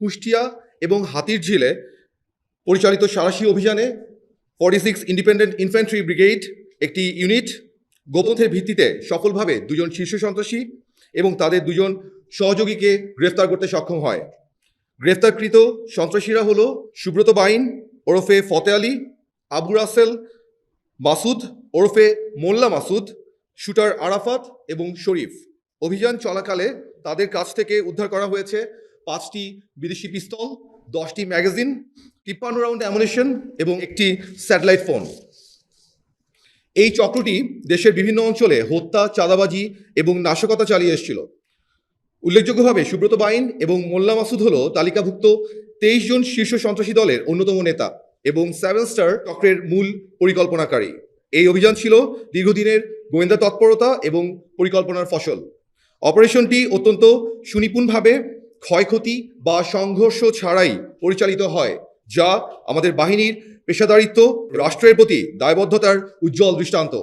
কুষ্টিয়া এবং হাতির ঝিলে পরিচালিত সারাশি অভিযানে forty six independent infantry brigade একটি ইউনিট গোপথের ভিত্তিতে সফলভাবে দুজন শীর্ষ সন্ত্রাসী এবং তাদের দুজন সহযোগীকে গ্রেফতার করতে সক্ষম হয়। গ্রেফতারকৃত সন্ত্রাসীরা হল সুব্রত বাইন, ওরফে ফতে আলী, আবু রাসেল মাসুদ, ওরফে মোল্লা মাসুদ, শুটার আরাফাত এবং শরীফ। অভিযান চলাকালে তাদের কাছ থেকে উদ্ধার করা হয়েছে পাঁচটি বিদেশি পিস্তল, দশটি ম্যাগাজিন, তিপ্পান্ন রাউন্ড অ্যামুনেশন এবং একটি স্যাটেলাইট ফোন। এই চক্রটি দেশের বিভিন্ন অঞ্চলে হত্যা, চাঁদাবাজি এবং নাশকতা চালিয়ে এসেছিল। উল্লেখযোগ্যভাবে সুব্রত বাইন এবং মোল্লা মাসুদ হল তালিকাভুক্ত তেইশ জন শীর্ষ সন্ত্রাসী দলের অন্যতম নেতা এবং সেভেন স্টার চক্রের মূল পরিকল্পনাকারী। এই অভিযান ছিল দীর্ঘদিনের গোয়েন্দা তৎপরতা এবং পরিকল্পনার ফসল। অপারেশনটি অত্যন্ত সুনিপুণভাবে ক্ষয়ক্ষতি বা সংঘর্ষ ছাড়াই পরিচালিত হয়, যা আমাদের বাহিনীর পেশাদারিত্ব, রাষ্ট্রের প্রতি দায়বদ্ধতার উজ্জ্বল দৃষ্টান্ত।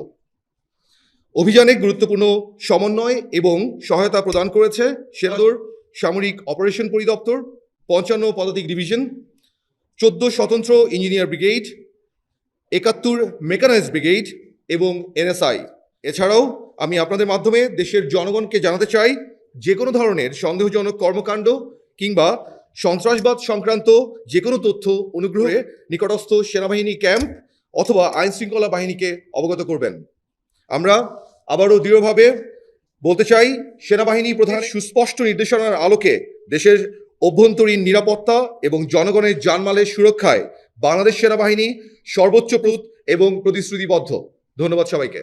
অভিযানে গুরুত্বপূর্ণ সমন্বয় এবং সহায়তা প্রদান করেছে সেনাদর সামরিক অপারেশন পরিদপ্তর, পঞ্চান্ন পদাতিক ডিভিশন, চোদ্দ স্বতন্ত্র ইঞ্জিনিয়ার ব্রিগেড, একাত্তর মেকানাইজ ব্রিগেড এবং এনএসআই। এছাড়াও আমি আপনাদের মাধ্যমে দেশের জনগণকে জানাতে চাই যে কোনো ধরনের সন্দেহজনক কর্মকাণ্ড কিংবা সন্ত্রাসবাদ সংক্রান্ত যে কোনো তথ্য অনুগ্রহে নিকটস্থ সেনাবাহিনী ক্যাম্প অথবা আইন শৃঙ্খলা বাহিনীকে অবগত করবেন। আমরা আবারও দৃঢ়ভাবে বলতে চাই সেনাবাহিনী প্রধান সুস্পষ্ট নির্দেশনার আলোকে দেশের অভ্যন্তরীণ নিরাপত্তা এবং জনগণের জানমালের সুরক্ষায় বাংলাদেশ সেনাবাহিনী সর্বোচ্চ প্রত এবং প্রতিশ্রুতিবদ্ধ। ধন্যবাদ সবাইকে।